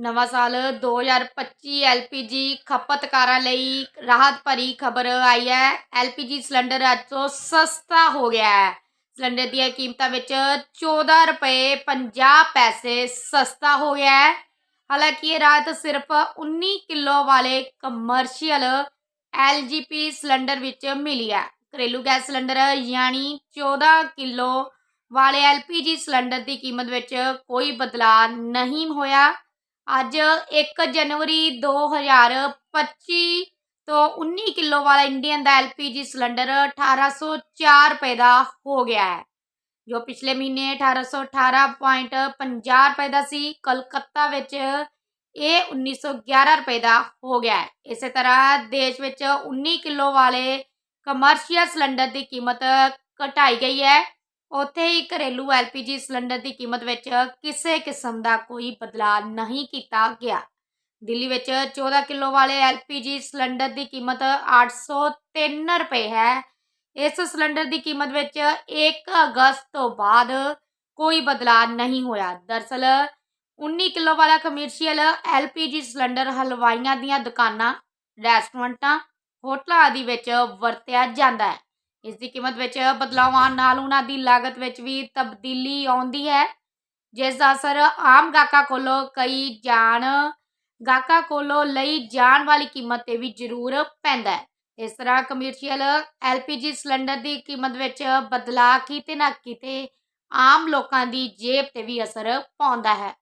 ਨਵਾਂ ਸਾਲ 2025 ਐਲਪੀਜੀ ਖਪਤਕਾਰਾਂ ਲਈ ਰਾਹਤ ਭਰੀ ਖਬਰ ਆਈ ਹੈ। ਐਲਪੀਜੀ ਸਿਲੰਡਰ ਅੱਜ ਤੋਂ ਸਸਤਾ ਹੋ ਗਿਆ ਹੈ। ਸਿਲੰਡਰ ਦੀਆਂ ਕੀਮਤਾਂ ਵਿੱਚ 14 ਰੁਪਏ 50 ਪੈਸੇ ਸਸਤਾ ਹੋ ਗਿਆ ਹੈ। ਹਾਲਾਂਕਿ ਇਹ ਰਾਹਤ ਸਿਰਫ 19 ਕਿਲੋ ਵਾਲੇ ਕਮਰਸ਼ੀਅਲ ਐਲਜੀਪੀ ਸਿਲੰਡਰ ਵਿੱਚ ਮਿਲੀ ਹੈ। ਘਰੇਲੂ ਗੈਸ ਸਿਲੰਡਰ ਯਾਨੀ 14 ਕਿਲੋ ਵਾਲੇ ਐਲਪੀਜੀ ਸਿਲੰਡਰ ਦੀ ਕੀਮਤ ਵਿੱਚ ਕੋਈ ਬਦਲਾਅ ਨਹੀਂ ਹੋਇਆ। ਅੱਜ 1 ਜਨਵਰੀ 2025 ਤੋਂ 19 ਕਿਲੋ ਵਾਲਾ ਇੰਡੀਅਨ ਦਾ ਐਲਪੀਜੀ ਸਿਲੰਡਰ 1804 ਰੁਪਏ ਦਾ ਹੋ ਗਿਆ ਹੈ, ਜੋ ਪਿਛਲੇ ਮਹੀਨੇ 1818.50 ਰੁਪਏ ਦਾ ਸੀ, ਕਲਕੱਤਾ ਵਿੱਚ ਇਹ 1911 ਰੁਪਏ ਦਾ ਹੋ ਗਿਆ ਹੈ। ਇਸੇ ਤਰ੍ਹਾਂ ਦੇਸ਼ ਵਿੱਚ 19 ਕਿਲੋ ਵਾਲੇ ਕਮਰਸ਼ੀਅਲ ਸਿਲੰਡਰ ਦੀ ਕੀਮਤ ਘਟਾਈ ਗਈ ਹੈ। ਉੱਥੇ ਹੀ ਘਰੇਲੂ ਐਲਪੀਜੀ ਸਿਲੰਡਰ ਦੀ ਕੀਮਤ ਵਿੱਚ ਕਿਸੇ ਕਿਸਮ ਦਾ ਕੋਈ ਬਦਲਾਅ ਨਹੀਂ ਕੀਤਾ ਗਿਆ। ਦਿੱਲੀ ਵਿੱਚ 14 ਕਿਲੋ ਵਾਲੇ ਐਲਪੀਜੀ ਸਿਲੰਡਰ ਦੀ ਕੀਮਤ 803 ਰੁਪਏ ਹੈ। ਇਸ ਸਿਲੰਡਰ ਦੀ ਕੀਮਤ ਵਿੱਚ 1 ਅਗਸਤ ਤੋਂ ਬਾਅਦ ਕੋਈ ਬਦਲਾਅ ਨਹੀਂ ਹੋਇਆ। ਦਰਸਲ 19 ਕਿਲੋ ਵਾਲਾ ਕਮਰਸ਼ੀਅਲ ਐਲਪੀਜੀ ਸਿਲੰਡਰ ਹਲਵਾਈਆਂ ਦੀਆਂ ਦੁਕਾਨਾਂ, ਰੈਸਟੋਰੈਂਟਾਂ, ਹੋਟਲਾਂ ਆਦਿ ਵਿੱਚ ਵਰਤਿਆ ਜਾਂਦਾ ਹੈ। ਇਸ ਦੀ ਕੀਮਤ ਵਿੱਚ ਬਦਲਾਵਾਂ ਨਾਲ ਉਹਨਾਂ ਦੀ ਲਾਗਤ ਵਿੱਚ ਵੀ ਤਬਦੀਲੀ ਆਉਂਦੀ ਹੈ। ਜਿਸ ਦਾ ਅਸਰ ਆਮ ਗਾਹਕਾਂ ਕੋਲੋਂ ਕਈ ਜਾਣ ਗਾਹਕਾਂ ਕੋਲੋਂ ਲਈ ਜਾਣ ਵਾਲੀ ਕੀਮਤ ਤੇ ਵੀ ਜ਼ਰੂਰ ਪੈਂਦਾ ਹੈ। ਇਸ ਤਰ੍ਹਾਂ ਕਮਰਸ਼ੀਅਲ ਐਲਪੀਜੀ ਸਿਲੰਡਰ ਦੀ ਕੀਮਤ ਵਿੱਚ ਬਦਲਾਅ ਕਿਤੇ ਨਾ ਕਿਤੇ ਆਮ ਲੋਕਾਂ ਦੀ ਜੇਬ ਤੇ ਵੀ ਅਸਰ ਪਾਉਂਦਾ ਹੈ।